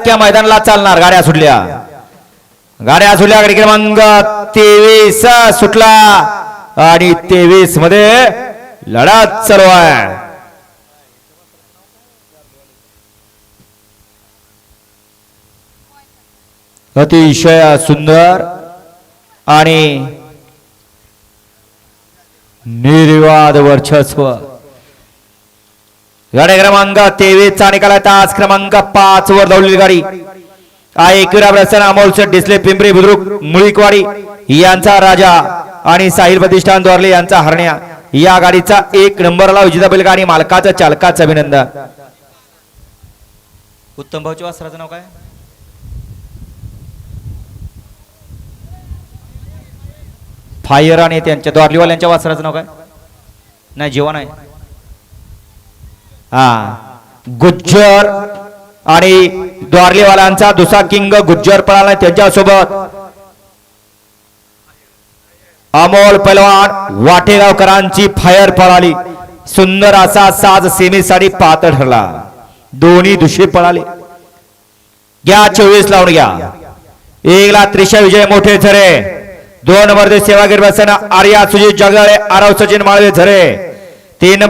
अख्ख्या मैदानाला चालणार. गाड्या सुटल्या. गाड्या सुटल्या. गाडी क्रमांक तेवीस सुटला. आणि तेवीसमध्ये लढत चालू आहे. अतिशय सुंदर आणि निर्वाद वर्चस्व. गाडी क्रमांक तेवीस चा निकाल आहे. तास क्रमांक पाच वर धावलेली गाडी. आहे एकविरा प्रसन्न अमोल डिस्ले पिंपरी बुद्रुक मुळीकवाडी यांचा राजा आणि साहिल प्रतिष्ठान द्वारले यांचा हरण्या. या गाडीचा एक नंबरला विजेता बैल गाडी मालकाचं चालकाचं अभिनंदन. उत्तम भाऊच्या वासराचं नाव काय? फायर आणि त्यांच्या द्वारलीवाल्यांच्या वासराचं नाव काय? नाही जेवण आहे. हा. गुज्जर आणि द्वारलीवालांचा दुसरा किंग गुज्जर पळाला त्यांच्यासोबत. अमोल पलवान वाटेगावकरांची फायर पळाली. सुंदर असा साज सेमीसाठी पात्र ठरला. दोन्ही दुसरी पळाले. घ्या चोवीस लावून घ्या. एकला त्रिशा विजय मोठे झरे. दोन नंबर सेवागिरी बसना आर्या सुजित जगदाळे आरव सचिन माळवे झरे. तीन नंबर